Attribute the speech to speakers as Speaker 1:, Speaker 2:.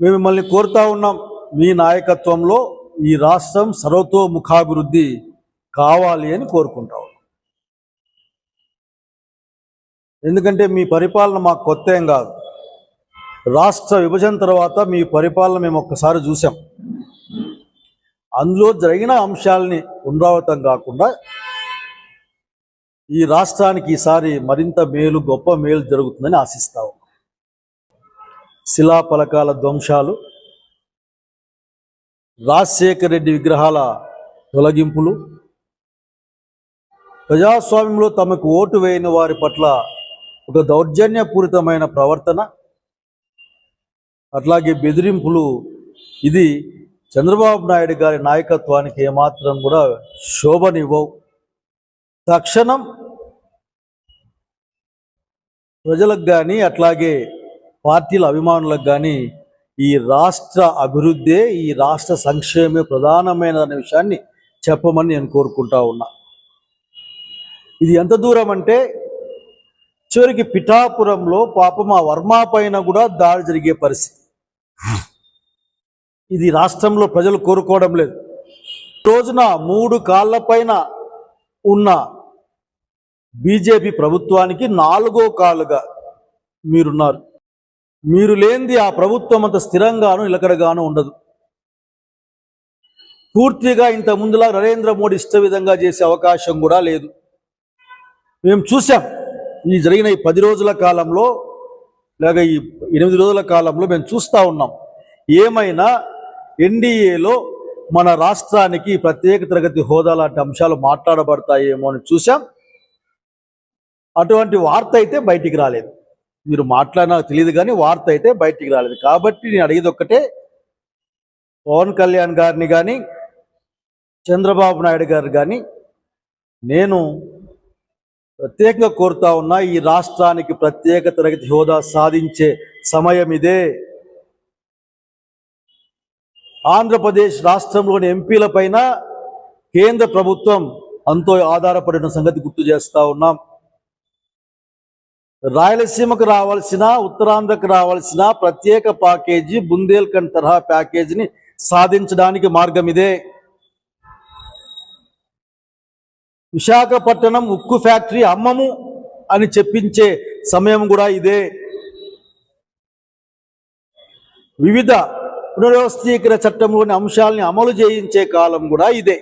Speaker 1: మేము మిమ్మల్ని కోరుతా ఉన్నాం. మీ నాయకత్వంలో ఈ రాష్ట్రం సర్వతోముఖాభివృద్ధి కావాలి అని కోరుకుంటా ఉన్నాం. ఎందుకంటే మీ పరిపాలన మాకు కొత్త ఏం కాదు. రాష్ట్ర విభజన తర్వాత మీ పరిపాలన మేము ఒక్కసారి చూసాం. అందులో జరిగిన అంశాలని పునరావృతం కాకుండా ఈ రాష్ట్రానికి ఈసారి మరింత మేలు గొప్ప మేలు జరుగుతుందని ఆశిస్తాము శిలాఫలకాల ధ్వంసాలు రాజశేఖర రెడ్డి విగ్రహాల తొలగింపులు ప్రజాస్వామ్యంలో తమకు ఓటు వేయని వారి పట్ల ఒక దౌర్జన్యపూరితమైన ప్రవర్తన అట్లాగే బెదిరింపులు. ఇది చంద్రబాబు నాయుడు గారి నాయకత్వానికి ఏమాత్రం కూడా శోభనివ్వవు. తక్షణం ప్రజలకు కానీ అట్లాగే పార్టీల అభిమానులకు కానీ ఈ రాష్ట్ర అభివృద్ధే ఈ రాష్ట్ర సంక్షేమే ప్రధానమైన అనే విషయాన్ని చెప్పమని నేను కోరుకుంటా ఉన్నా. ఇది ఎంత దూరం అంటే చివరికి పిఠాపురంలో పాపం ఆ వర్మ పైన కూడా దాడి జరిగే పరిస్థితి. ఇది రాష్ట్రంలో ప్రజలు కోరుకోవడం లేదు. రోజున మూడు కాళ్ళ పైన ఉన్న బీజేపీ ప్రభుత్వానికి నాలుగో కాలుగా మీరున్నారు. మీరు లేనిది ఆ ప్రభుత్వం అంత స్థిరంగాను నిలకడగాను ఉండదు. పూర్తిగా ఇంత ముందులా నరేంద్ర మోడీ ఇష్ట విధంగా చేసే అవకాశం కూడా లేదు. మేము చూసాం ఈ జరిగిన ఈ పది రోజుల కాలంలో లేక ఈ ఎనిమిది రోజుల కాలంలో మేము చూస్తూ ఉన్నాం. ఏమైనా ఎన్డీఏలో మన రాష్ట్రానికి ప్రత్యేక తరగతి హోదా లాంటి అంశాలు మాట్లాడబడతాయేమో అని చూసాం అటువంటి వార్త అయితే బయటికి రాలేదు. మీరు మాట్లాడినా తెలియదు కానీ వార్త అయితే బయటికి రాలేదు. కాబట్టి నేను అడిగేది ఒక్కటే పవన్ కళ్యాణ్ గారిని కానీ చంద్రబాబు నాయుడు గారు కానీ నేను ప్రత్యేకంగా కోరుతా ఉన్నా ఈ రాష్ట్రానికి ప్రత్యేక తరగతి హోదా సాధించే సమయం ఇదే. ఆంధ్రప్రదేశ్ రాష్ట్రంలోని ఎంపీల పైన కేంద్ర ప్రభుత్వం అంతో ఆధారపడిన సంగతి గుర్తు చేస్తా ఉన్నాం. రాయలసీమకు రావాల్సిన ఉత్తరాంధ్రకు రావాల్సిన ప్రత్యేక ప్యాకేజీ బుందేల్ఖండ్ తరహా ప్యాకేజీని సాధించడానికి మార్గం ఇదే. విశాఖపట్నం ఉక్కు ఫ్యాక్టరీ అమ్మము అని చెప్పించే సమయం కూడా ఇదే. వివిధ పునర్వ్యవస్థీకరణ చట్టంలోని అంశాలని అమలు చేయించే కాలం కూడా ఇదే.